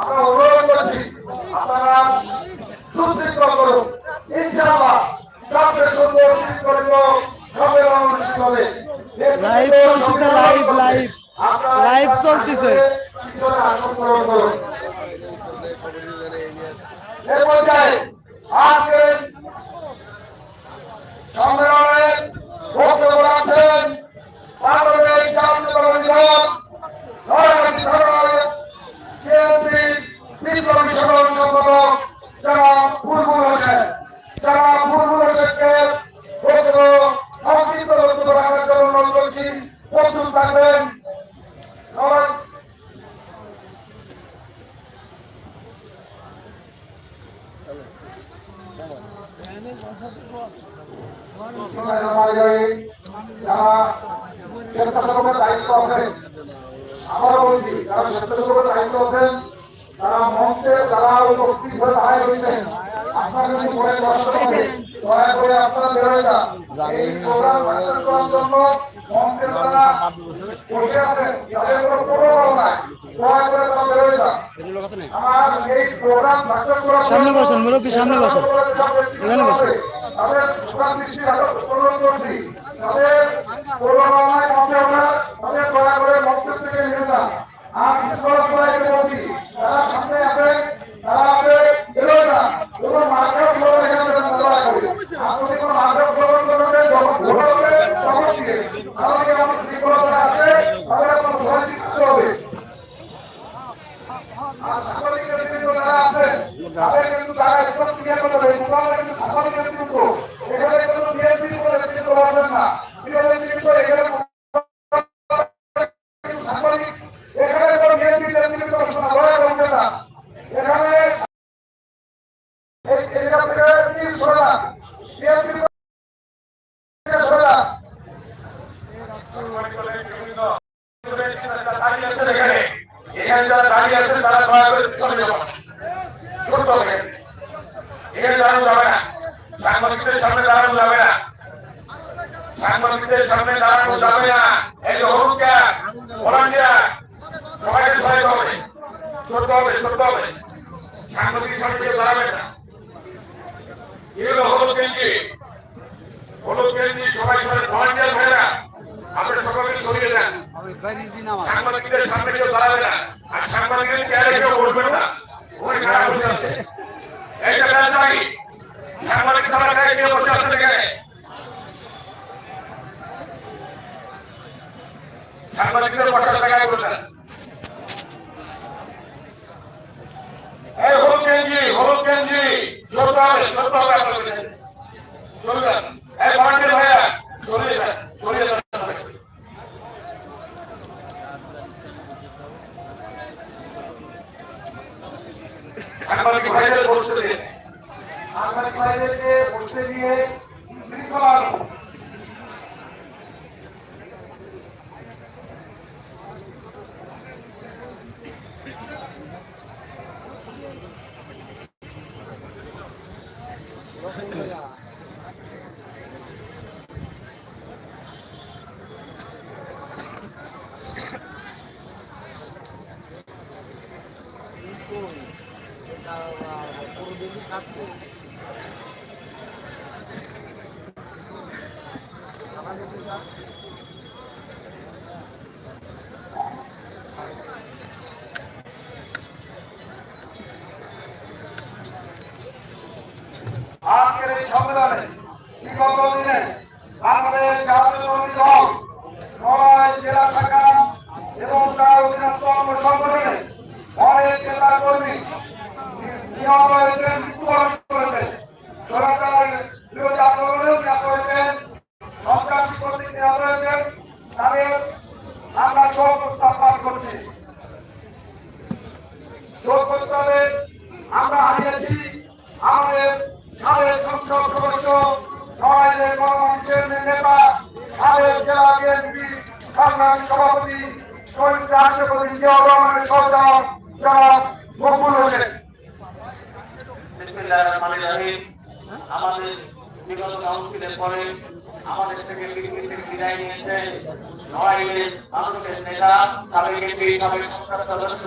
আমরা অনুরোধ করছি আপনারা সুশৃঙ্খল করুন ইনশাআল্লাহ সবচেয়ে সুন্দর শৃঙ্খলিত সম্মেলন অনুষ্ঠিত হবে লাইভ চলতেছে লাইভ লাইভ লাইভ চলতেছে পিছনে আসন গ্রহণ করুন এ পর্যায়ে আজকের সম্মেলনে বক্তব্য রাখছেন বাংলাদেশ জাতীয়তাবাদী দল নরসিংদী সদর বিএনপি বিপ্লবী সাধারণ সম্পাদক যারা বুলবুল হোসেন যারা বুলবুল হোসেনকে বক্তব্য সংক্ষিপ্ত বক্তব্য রাখার জন্য অনুরোধ করছি প্রস্তুত থাকবেন নর- যারা স্বেচ্ছাসেবকের দায়িত্ব আছেন। আবারও বলছি, যারা স্বেচ্ছাসেবকের দায়িত্ব আছেন তারা মঞ্চে, যারা উপস্থিত হয়ে দাঁড়ায় রয়েছেন আপনারা যদি কষ্ট হবে। দয়া করে আপনারা বেরোয় যান। এই প্রোগ্রাম সাকসেস করার জন্য মঞ্চে যারা বসে আছেন। তাদের কোনো প্রোগ্রাম নাই। দয়া করে তারা বেরোয় যান। আমার এই প্রোগ্রাম সাকসেস করার সামনে বসেন, মুরব্বী, সামনে বসেন। এখানে বসেন। তাদের সুখান দৃষ্টি করছি। মঞ্চে তাদের দয়া করে মঞ্চ থেকে নিয়ে যান আর শৃঙ্খলা সবাইকে বলছি যারা সামনে আছেন তারা আপনি বেরোয় না। আছে ক্লিয়ার করতে হবে, তোমরা কিন্তু সাংবাদিক নেতৃত্ব। এখানে কোনো BNP কোনো নেতৃত্ব পাবেন না। বিরোধী নেতৃত্ব এখানে কিন্তু সাংবাদিক, এখানে কোনো BNP নেতৃত্ব বসবে না, দয়া করে উঠে যান। এখানে এই- এইখান থেকে কি সরে যান। BNP থেকে সরে যান। এখানে যারা দাঁড়িয়ে আছেন তারা দয়া করে পিছনে যাবেন ছোট হবে এখানে দাঁড়ানো যাবে না সাংবাদিকদের সামনে দাঁড়ানো যাবে না সাংবাদিকদের সামনে দাঁড়ানো যাবে না এই যে হলুদ ক্যাপ ভলান্টিয়ার সবাইকে সবাই হবে ছোট হবে ছোট হবে সাংবাদিক সামনে কেউ দাঁড়াবে না এগুলো হলুদ গেঞ্জি হলুদ গেঞ্জি সবাই সবাই ভলান্টিয়ার ভাইরা আপনারা সকলকে সরিয়ে দেন সাংবাদিকদের সামনে কেউ দাঁড়াবে না, আর সাংবাদিকদের চেয়ারে কেউ বলবে না। ওখানে কারা বসে আছে? এইটা রাজশাহী সাংবাদিক সভা গায়ে কেউ বসে আছে এখানে? সাংবাদিকদের বসার জায়গায় বসে এই হলুদ গেঞ্জি হলুদ গেঞ্জি ছোট হবে ছোট হবে আপনাদের এই বান্ডেল ভাইয়া, চলে যান চলে যান। সাংবাদিক ভাইদের বসতে দিন। সাংবাদিক ভাইদেরকে বসতে দিয়ে শৃঙ্খলা আনুন। আজকের এই সম্মেলনে বিগত দিনে বাংলাদেশ জাতীয়তাবাদী দল নড়াই জেলা শাখা এবং তার অধীনস্থ অঙ্গ সংগঠনে অনেক নেতা কর্মী নিহত হয়েছেন মৃত্যুবরণ করেছেন সরকার বিরোধী আন্দোলনেও নিহত হয়েছেন সন্ত্রাসী কর্তৃক নিহত হয়েছেন তাদের আমরা শোক প্রস্তাব পাঠ করছি শোক প্রস্তাবে আমরা হারিয়েছি আমাদের সাবেক সংসদ সদস্য নড়াইলের গণমঞ্চের নেতা সাবেক জেলা বিএনপি সংগ্রামী সভাপতি শহীদ রাষ্ট্রপতি জিয়াউর রহমানের সহযোগ জনাব মকবুল হোসেন। আমাদের বিগত কাউন্সিলের পরে আমাদের থেকে বিদায় নিয়েছেন নড়াইলের মানুষের নেতা, সাবেক এমপি, সাবেক সংসদ সদস্য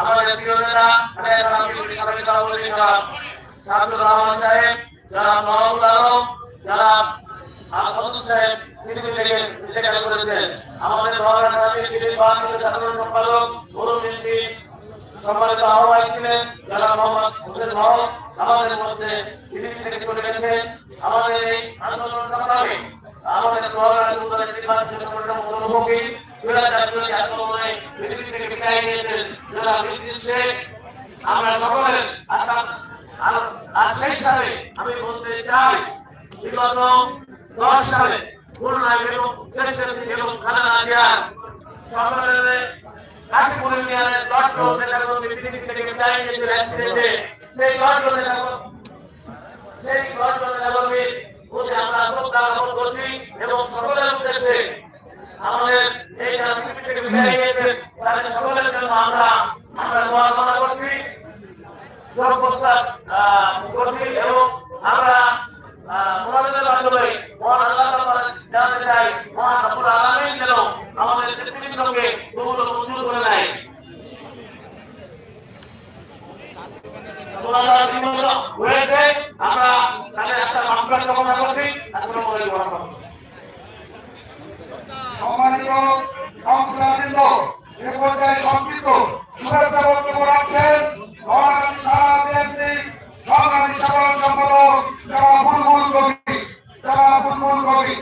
আমাদের প্রিয় নেতা সভাপতি জনাব শামসুর রহমান সাহেব, জনাব মাহমুদ আলম, জনাব আহমদ সাহেব পৃথিবী থেকে ইন্তেকাল করেছেন। আমাদের মহারানা বিএনপি বাংলাদেশের সাধারণ সম্পাদক গৌরব বিএনপি পৃথিবী আমাদের এই আন্দোলন সংগ্রামে আমাদের মহারানা সুন্দরের নির্বাচন সংগ্রাম অনুভবী দুরাচার বিরোধী আন্দোলনে পৃথিবী থেকে বিদায় নিয়েছেন ইদ্রিস শেখ আমরা সকলের আর সেই সালে আমি বলতে চাই, বিগত দশ সালে খুলনায় এবং দেশের এবং খালেদা জিয়ার সম্মেলনে কাশিপুর সেই দশ নেতাকর্মী সেই দশ নেতাকর্মী আমরা শ্রদ্ধা জ্ঞাপন করছি এবং সকলের উদ্দেশ্যে আমাদের এই জাতি থেকে বিদায় নিয়েছেন তাদের সকলের জন্য আমরা আমরা দোয়া কামনা করছি যোগ প্রস্তাব আহ, করছি এবং আমরা আহ, মোনাজাতের মাধ্যমে মহান আল্লাহ তাআলা জানতে চাই মহান রব্বুল আলামিন যেন আমাদের নেতৃবৃন্দকে কবুল ও মঞ্জুর করে নেয় মোনাজাত বিভিন্ন হয়েছে আমরা তাদের একটা মাফরাত কামনা করছি আসসালামু আলাইকুম ওয়া রাহমাতুল্লাহ সম্মানিত সংসদবৃন্দ এ পর্যায়ে সংক্ষিপ্ত শুভেচ্ছা বক্তব্য রাখছেন মহারানী সারা বিএনপি সংগ্রামী সাধারণ সম্পাদক যারা বুলবুল কবি যারা বুলবুল কবি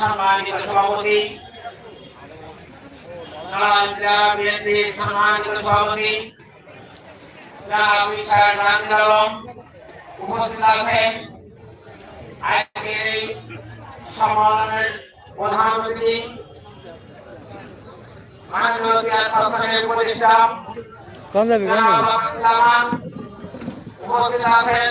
সম্মানিত সভাপতি নারায়ণগঞ্জ বিএনপির সম্মানিত সভাপতি বিশাল রাঙ্গাল উপস্থিত আছেন। আজকের এই সম্মেলনের প্রধান অতিথি মাননীয় চেয়ারপারসনের উপদেষ্টা উপস্থিত আছেন।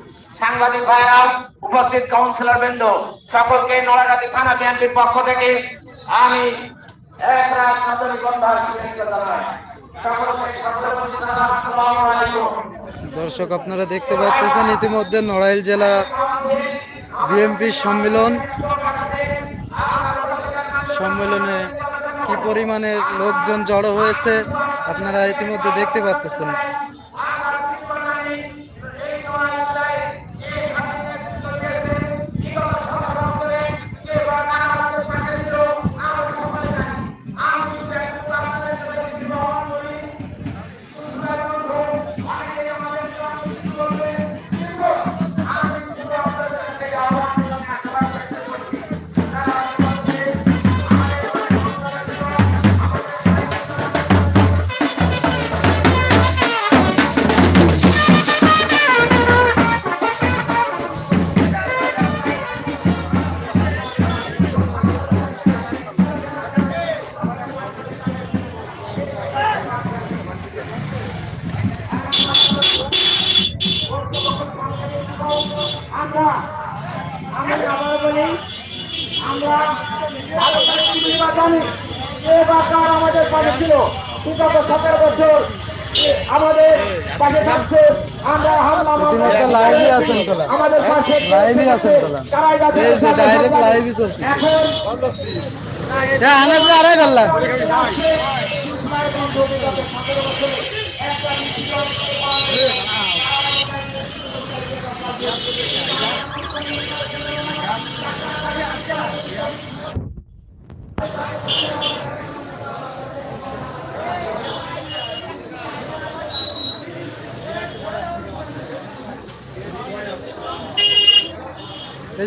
সাংবাদিক ভাইরা, উপস্থিত কাউন্সিলর বৃন্দ, সকলকে নড়াগাতি থানা বিএনপির পক্ষ থেকে আমি। দর্শক, আপনারা দেখতে পাচ্ছেন ইতিমধ্যে নড়াইল জেলা বিএমপির সম্মেলন। সম্মেলনে কি পরিমাণে লোকজন জড়ো হয়েছে, আপনারা ইতিমধ্যে দেখতে পাচ্ছেন। পাশে লাইভই আছেন এই যে ডাইরেক্ট লাইভই চলছে। হ্যাঁ আনাপ আড়াই পারলাম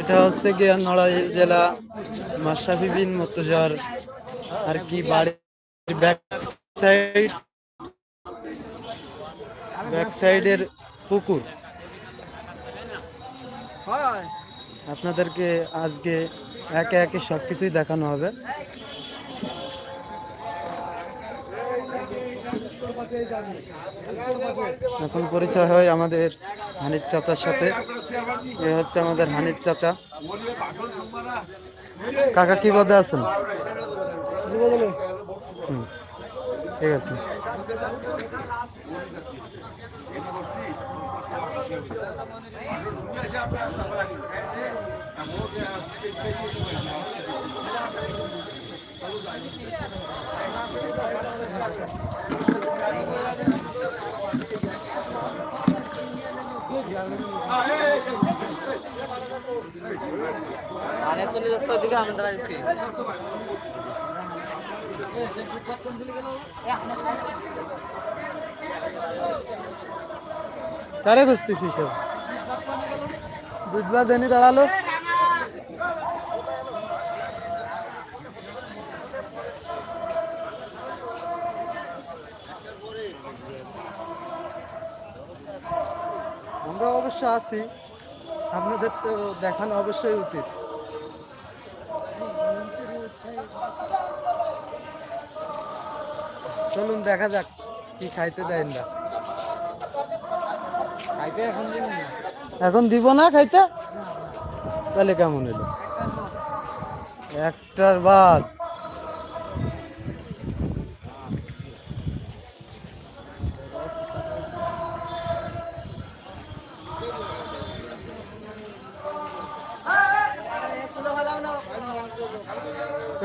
এটা হচ্ছে গিয়া নড়াই জেলা মাসাফি বিন মতজার আর কি বাড়ির ব্যাক সাইড ব্যাক সাইডের পুকুর। আপনাদেরকে আজকে একে একে সব কিছুই দেখানো হবে। এখন পরিচয় হয় আমাদের হানির চাচার সাথে। এ হচ্ছে আমাদের হানির চাচা। কাকা কি পদে আছেন? ঠিক আছে। কারে খুঁজতেছি সব? বুধবার দেনি দাঁড়াল। আমরা অবশ্য আছি। আপনাদের তো দেখানো অবশ্যই উচিত। চলুন দেখা যাক কি খাইতে দেয় না। খাইতে এখন দিব না। এখন দিব না খাইতে? তাহলে কেমন এলো একটার বাদ।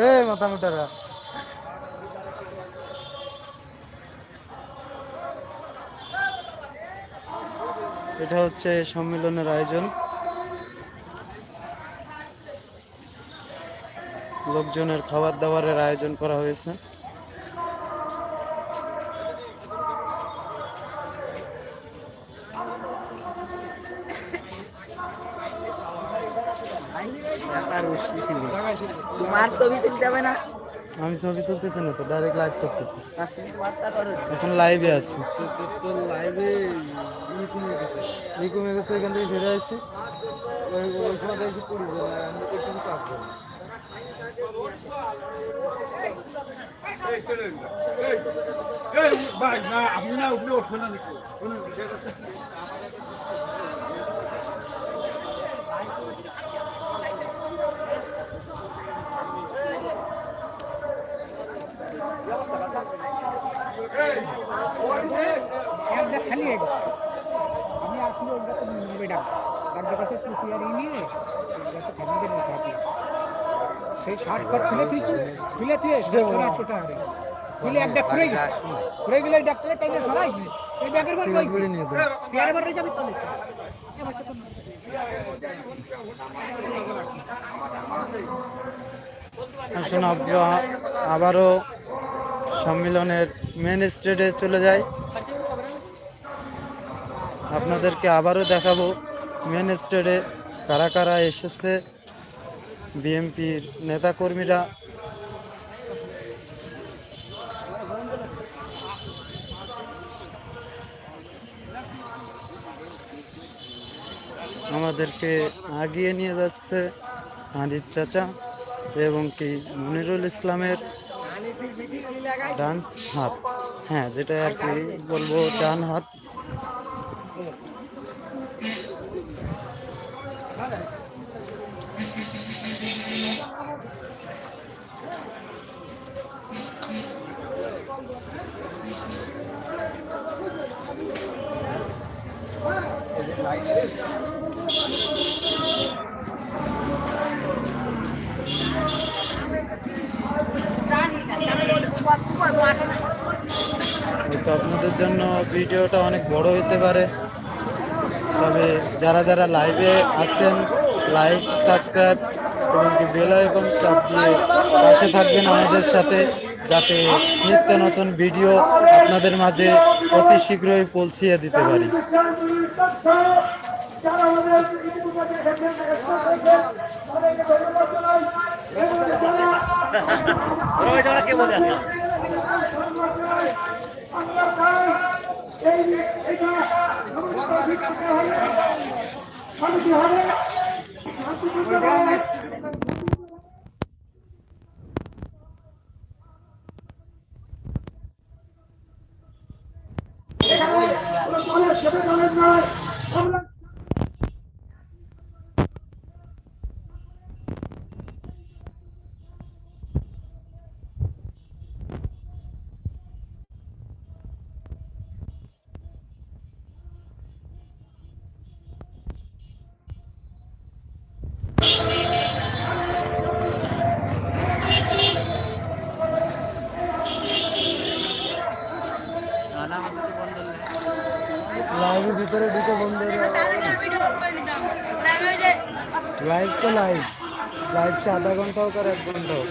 এ মাথা মোটারা এটা হচ্ছে সম্মেলনের আয়োজন। লোকজনের খাবার দাবারের আয়োজন করা হয়েছে। ছবি তুলতেছি না তো ডাইরেক্ট লাইভ করতেছি। করো এখন লাইভে আছি। লাইভে ই কমে গেছে। ওইখান থেকে সরে আসছি। ওই ওই সময় দেখছি কুড়ি জন আর আমরা দেখতেছি পাঁচজন একটা খালি হয়ে গেছে। আমি আসলে ওটা তো মুম্বাই ডাক। ডাক্তার কাছে নিয়ে একটা ফ্যামিলির মতো আছে। সেই শার্ট ফাট খুলে দিয়েছি খুলে দিয়ে আটশো টাকা খুলে একটা খুলে গেছে। খুলে গেলে ডাক্তারের টাইমে সরাইছে এই ব্যাগের ঘর রয়েছে নিয়ে চেয়ারের ঘর রয়েছে আমি তলে। আসুন আবারও সম্মেলনের মেন স্টেটে চলে যাই আপনাদেরকে আবারও দেখাবো মেন স্টেজে কারা কারা এসেছে। বিএমপির নেতাকর্মীরা। আমাদেরকে আগিয়ে নিয়ে যাচ্ছে হানিফ চাচা এবং কি মনিরুল ইসলামের ডান্স হাত। হ্যাঁ যেটা আর কি বলব, ডান হাত তো আপনাদের জন্য ভিডিওটা অনেক বড় হতে পারে। তবে যারা যারা লাইভে আছেন লাইক সাবস্ক্রাইব এবং কি বেল আইকন চাপ দিয়ে পাশে থাকবেন আমাদের সাথে, যাতে নিত্য নতুন ভিডিও আপনাদের মাঝে অতি শীঘ্রই পৌঁছিয়ে দিতে পারি আমাদের ইতিপূর্বে দেখেছেন, তাদেরকে ধন্যবাদ জানাই। এবং যারা আমরা চাই এই এটা শান্তি হবে আমরা সে আধা ঘণ্টা হোক আর এক ঘণ্টা হোক।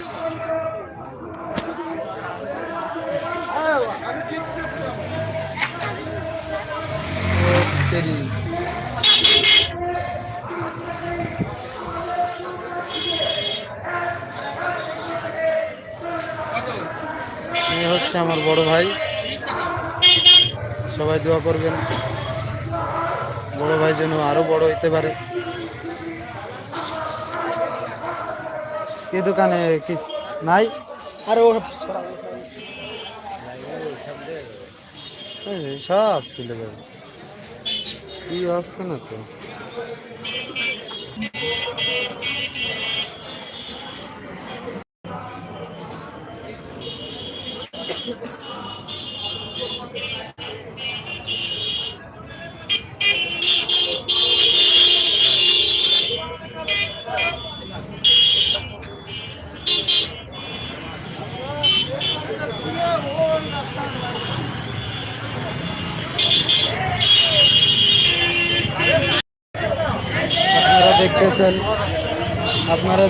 হচ্ছে আমার বড় ভাই। সবাই দোয়া করবেন। বড় ভাই যেন আরও বড় হইতে পারে। কি দোকানে কি নাই? আরে ও সব ছিল কি আসছে না তো?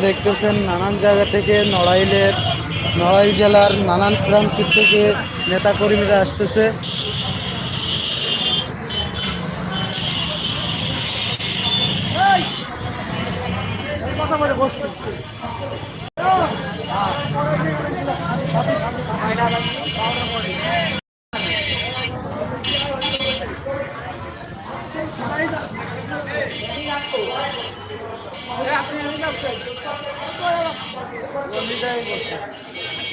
দেখতেছেন নানান জায়গা থেকে নড়াইলের নড়াইল জেলার নানান প্রান্ত থেকে নেতাকর্মীরা আসতেছে।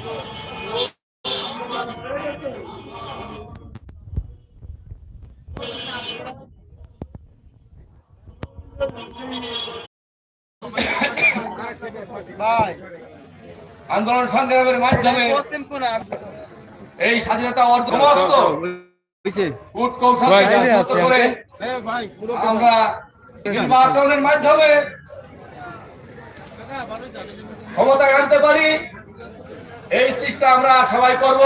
Hey! আন্দোলন সংগ্রামের মাধ্যমে এই স্বাধীনতা অর্ধমস্ত কৌশল করে আমরা নির্বাচনের মাধ্যমে ক্ষমতায় আনতে পারি। এই চেষ্টা আমরা সবাই করব।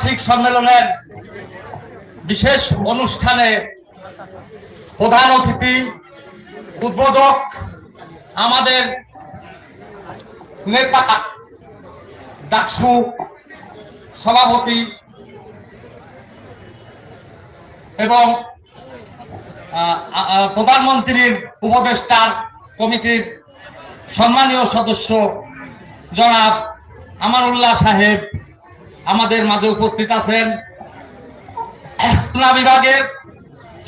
দ্বিবার্ষিক সম্মেলনের বিশেষ অনুষ্ঠানে প্রধান অতিথি, উদ্বোধক আমাদের নেতা ডাকসু সভাপতি এবং প্রধানমন্ত্রীর উপদেষ্টার কমিটির সম্মানীয় সদস্য জনাব আমানুল্লাহ সাহেব আমাদের মাঝে উপস্থিত আছেন খুলনা বিভাগের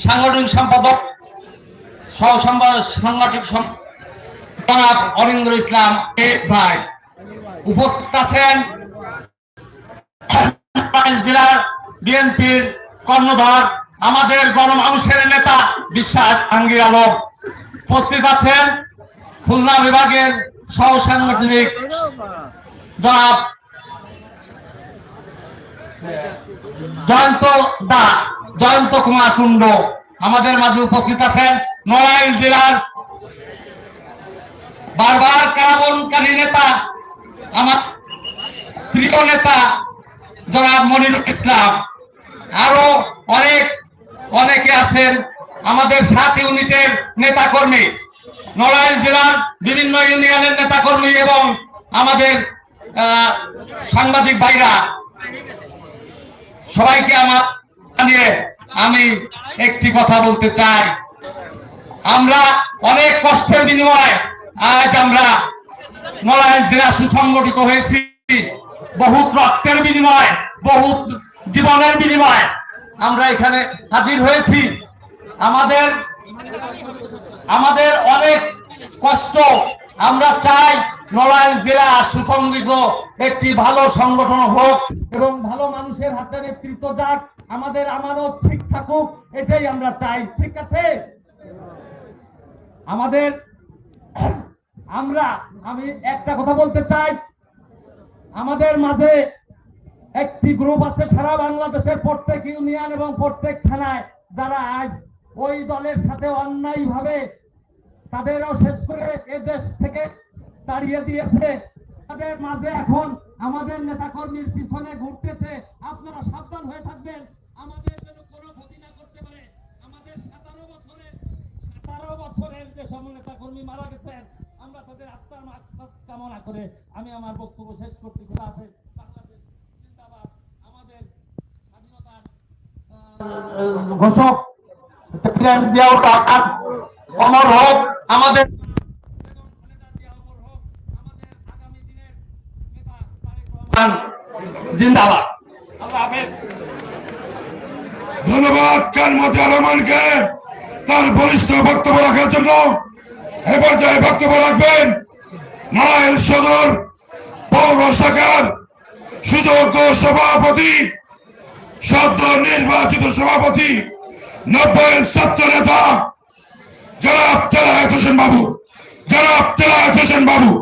সাংগঠনিক সম্পাদক সহ সাংগঠনিক অরিন্দ্র ইসলাম ভাই। উপস্থিত আছেন জেলার বিএনপির কর্ণধার, আমাদের গণমানুষের নেতা বিশ্বাস আঙ্গির আলম। উপস্থিত আছেন খুলনা বিভাগের সহ সাংগঠনিক জনাব জয়ন্ত দা, জয়ন্ত কুমার কুণ্ড, আমাদের মাঝে উপস্থিত আছেন নড়াইল জেলার বারবার কারাবরণকারী নেতা, আমার প্রিয় নেতা, জনাব মনিরুল ইসলাম। আরও অনেক, অনেকে আছেন আমাদের সাত ইউনিটের নেতা কর্মী নড়াইল জেলার বিভিন্ন ইউনিয়নের নেতা কর্মী এবং আমাদের সাংবাদিক ভাইরা। সবাইকে আমার নিয়ে আমি একটি কথা বলতে চাই। আমরা অনেক কষ্টের বিনিময়ে আজ আমরা নড়াইল জেলা সুসংগঠিত হয়েছি। বহুত রক্তের বিনিময় বহুত জীবনের বিনিময় আমরা এখানে হাজির হয়েছি। আমাদের আমাদের অনেক কষ্ট। আমরা চাই নড়াইল জেলা সুসংগঠিত একটি ভালো সংগঠন হোক এবং ভালো মানুষের হাতে নেতৃত্ব যাক। আমাদের আমানত ঠিক থাকুক, এটাই আমরা চাই। ঠিক আছে? আমাদের, আমরা, আমি একটা কথা বলতে চাই। আমাদের মাঝে একটি গ্রুপ আছে সারা বাংলাদেশের প্রত্যেক ইউনিয়ন এবং প্রত্যেক থানায়, যারা আজ ওই দলের সাথে অন্যায় ভাবে তাদেরও শেষ করে এ দেশ থেকে তাড়িয়ে দিয়েছে। তাদের মাঝে এখন আমাদের নেতাকর্মীর পিছনে ঘুরতেছে। আপনারা সাবধান হয়ে থাকবেন। আমাদের যেন কোনো ক্ষতি না করতে পারে। আমাদের সাতারো বছরের সাতারো বছরের যে সব নেতাকর্মী মারা গেছেন, আমরা তাদের আত্মার কামনা করে আমি আমার বক্তব্য শেষ করছি। খোদা হাফেজ। আমাদের স্বাধীনতার ঘোষক অমর হোক, আমাদের জিন্দাবাদ। ধন্যবাদ খান মতিয়ার রহমানকে তার বলিষ্ঠ বক্তব্য রাখার জন্য। এ পর্যায়ে বক্তব্য রাখবেন নারায়ণ সদর পৌর শাখার সুযোগ্য সভাপতি, সদ্য নির্বাচিত সভাপতি, নব্বই ছাত্র নেতা জনাব তেলায়েত হোসেন বাবু জনাব তেলায়েত হোসেন বাবু।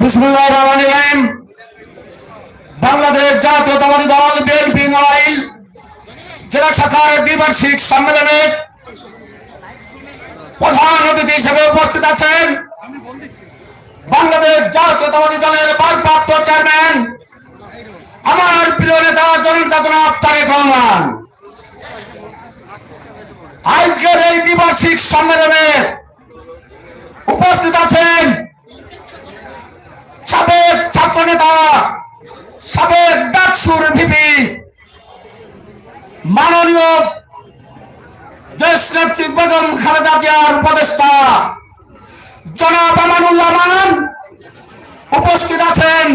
বিসমুল্লাহ রহমান রহিম। বাংলাদেশ জাতীয়তাবাদী দল বিএনপি নড়াইল জেলা শাখার দ্বিবার্ষিক সম্মেলনে প্রধান অতিথি হিসেবে উপস্থিত আছেন বাংলাদেশ জাতীয়তাবাদী দলের ভারপ্রাপ্ত চেয়ারম্যান, আমার প্রিয় নেতা জনতা জনাব তারেক রহমান। আজকের এই দ্বিবার্ষিক সম্মেলনে উপস্থিত আছেন সাবেক ছাত্র নেতা সাবেক ডাকসুর ভিপি, মাননীয় দেশ নেত্রী বেগম খালেদা জিয়ার উপদেষ্টা জনাব আমানুল্লাহ মান উপস্থিত আছেন।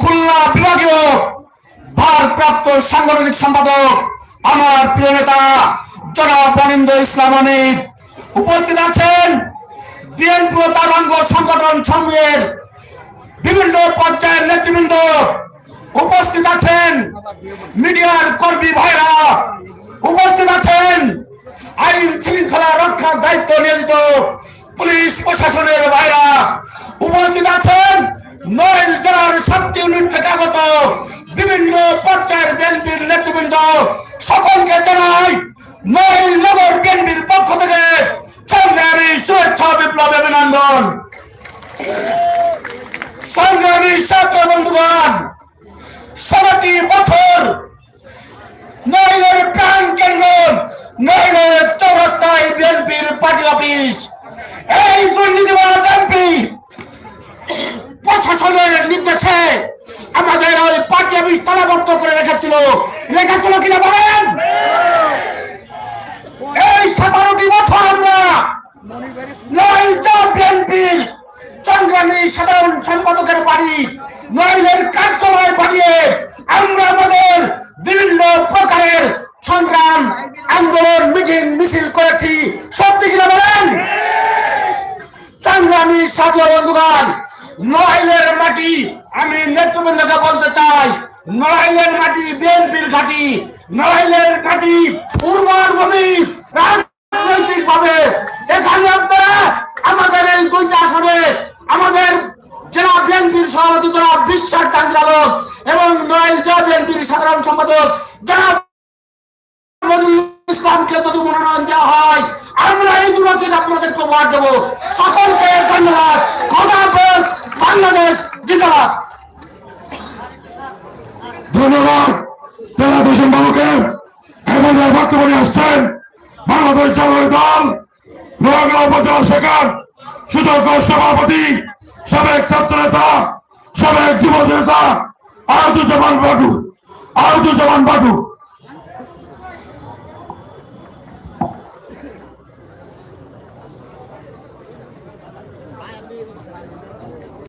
খুলনা বিভাগীয় ভারপ্রাপ্ত সাংগঠনিক সম্পাদক আমার প্রিয় নেতা, জনাব অনিন্দ ইসলাম অনিক উপস্থিত আছেন বিএনপি ও তার সংগঠন সমূহের বিভিন্ন পর্যায়ের নেতৃবৃন্দ। উপস্থিত আছেন মিডিয়ার কর্মী ভাইরা। উপস্থিত আছেন আইন শৃঙ্খলা রক্ষার দায়িত্ব নিয়োজিত পুলিশ প্রশাসনের ভাইরা। উপস্থিত আছেন নয় জেলার শক্তি ইউনিট থেকে আগত বিভিন্ন পর্যায়ের বিএনপির নেতৃবৃন্দ সকলকে জানাই নয় নগর বিএনপির পক্ষ থেকে সংগ্রামী শুভেচ্ছা, বিপ্লব, অভিনন্দন। সংগ্রামী ছাত্র বন্ধুগণ সারাটি বছর নইলের প্রাণ কেন্দ্র নইলের চৌরাস্তায় বিএনপির পার্টি অফিস, এই দুর্নীতিবাজ এমপি প্রশাসনের নির্দেশে আমাদের ওই পার্টি অফিস তালাবদ্ধ করে রেখেছিল। রেখেছিল কিনা বলেন? এই সতেরোটি বছর আমরা নয়টা বিএনপির সংগ্রামী সাধারণ সম্পাদকের বাড়ি নইলের কার্যালয় বানিয়ে আমরা আমাদের বিভিন্ন প্রকারের সংগ্রাম আন্দোলন মিটিং মিছিল করেছি। সত্যি কিনা বলেন? সংগ্রামী বন্ধুগণ নড়াইলের মাটি, আমি নেতৃবৃন্দকে বলতে চাই, নড়াইলের মাটি বিএনপির ঘাটি, নড়াইলের মাটি উর্বর ভূমি রাজনৈতিক ভাবে এখানে আপনারা আমাদের এই দুইটা আসনে, আমাদের জেলা বিএনপির সভাপতি জনাব বিশ্বাস কান্দ্রালক এবং নড়াইল জেলা বিএনপির সাধারণ সম্পাদক মনিরুল ইসলামকে যদি মনোনয়ন দেওয়া হয়, আমরা এই দুরাচিত আপনাদেরকে ভোট দেবো। সকলকে ধন্যবাদ। খোদা বাংলাদেশ জিন্দাবাদ। ধন্যবাদ। তেলায়েত হোসেন বাবুকে এবং বক্তব্য আসছেন। বাংলাদেশ জাতীয় দল নোয়াগ্রা উপজেলা শাখার সুযোগ্য সভাপতি, সাবেক ছাত্র নেতা সাবেক যুব নেতা আহতুজ্জামান বাটু আহতুজ্জামান বাটু